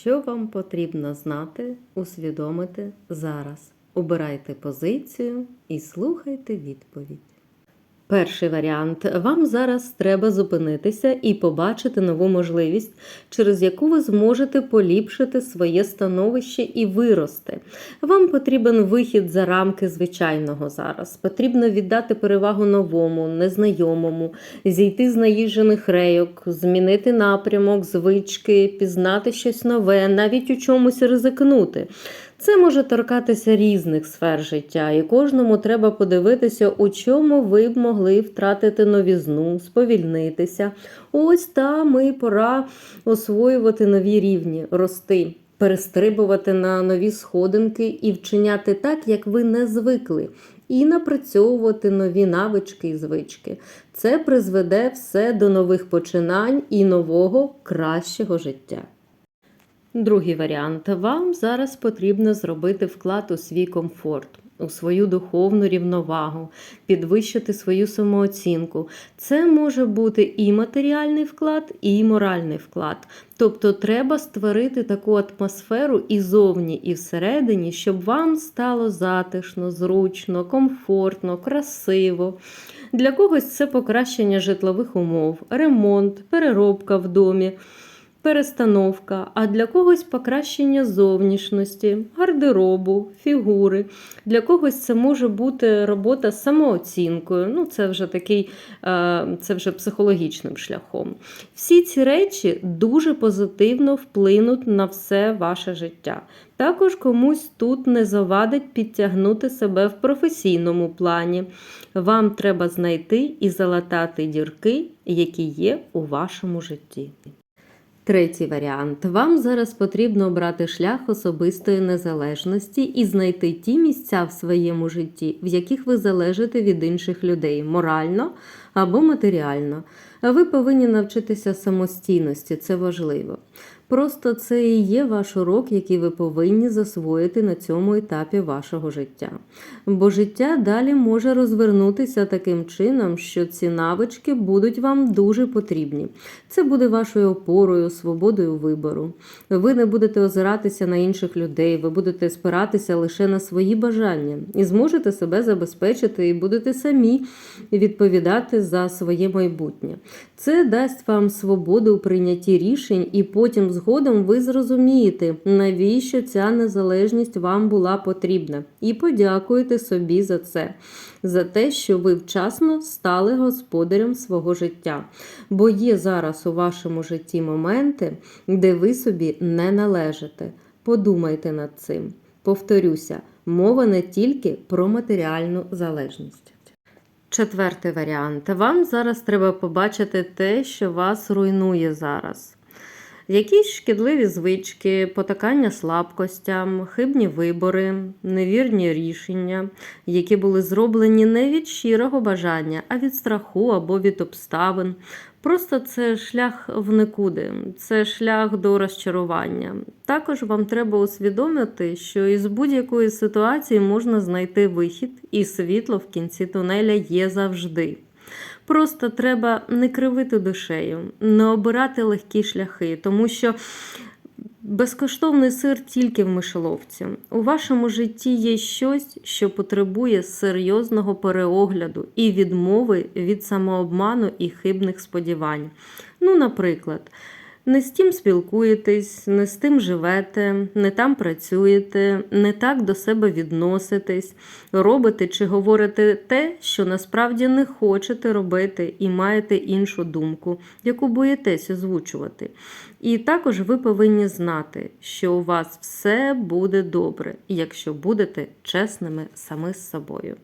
Що вам потрібно знати, усвідомити зараз? Обирайте позицію і слухайте відповідь. Перший варіант. Вам зараз треба зупинитися і побачити нову можливість, через яку ви зможете поліпшити своє становище і вирости. Вам потрібен вихід за рамки звичайного зараз. Потрібно віддати перевагу новому, незнайомому, зійти з наїжджених рейок, змінити напрямок, звички, пізнати щось нове, навіть у чомусь ризикнути. Це може торкатися різних сфер життя, і кожному треба подивитися, у чому ви б могли втратити новізну, сповільнитися. Ось там і пора освоювати нові рівні, рости, перестрибувати на нові сходинки і вчиняти так, як ви не звикли. І напрацьовувати нові навички і звички. Це призведе все до нових починань і нового кращого життя. Другий варіант. Вам зараз потрібно зробити вклад у свій комфорт, у свою духовну рівновагу, підвищити свою самооцінку. Це може бути і матеріальний вклад, і моральний вклад. Тобто треба створити таку атмосферу і зовні, і всередині, щоб вам стало затишно, зручно, комфортно, красиво. Для когось це покращення житлових умов, ремонт, переробка в домі перестановка, а для когось покращення зовнішності, гардеробу, фігури. Для когось це може бути робота з самооцінкою. Ну, це вже такий, е, це вже психологічним шляхом. Всі ці речі дуже позитивно вплинуть на все ваше життя. Також комусь тут не завадить підтягнути себе в професійному плані. Вам треба знайти і залатати дірки, які є у вашому житті. Третій варіант. Вам зараз потрібно обрати шлях особистої незалежності і знайти ті місця в своєму житті, в яких ви залежите від інших людей морально або матеріально. Ви повинні навчитися самостійності, це важливо. Просто це і є ваш урок, який ви повинні засвоїти на цьому етапі вашого життя. Бо життя далі може розвернутися таким чином, що ці навички будуть вам дуже потрібні. Це буде вашою опорою, свободою вибору. Ви не будете озиратися на інших людей, ви будете спиратися лише на свої бажання і зможете себе забезпечити і будете самі відповідати за своє майбутнє. Це дасть вам свободу у прийнятті рішень, і потім згодом ви зрозумієте, навіщо ця незалежність вам була потрібна, і подякуєте собі за це, за те, що ви вчасно стали господарем свого життя. Бо є зараз у вашому житті моменти, де ви собі не належите. Подумайте над цим. Повторюся, мова не тільки про матеріальну залежність. Четвертий варіант. Вам зараз треба побачити те, що вас руйнує зараз. Якісь шкідливі звички, потакання слабкостям, хибні вибори, невірні рішення, які були зроблені не від щирого бажання, а від страху або від обставин. Просто це шлях в никуди, це шлях до розчарування. Також вам треба усвідомити, що із будь-якої ситуації можна знайти вихід, і світло в кінці тунеля є завжди. Просто треба не кривити душею, не обирати легкі шляхи, тому що безкоштовний сир тільки в мишеловці. У вашому житті є щось, що потребує серйозного переогляду і відмови від самообману і хибних сподівань. Ну, наприклад. Не з тим спілкуєтесь, не з тим живете, не там працюєте, не так до себе відноситесь, робите чи говорите те, що насправді не хочете робити, і маєте іншу думку, яку боїтесь озвучувати. І також ви повинні знати, що у вас все буде добре, якщо будете чесними самі з собою.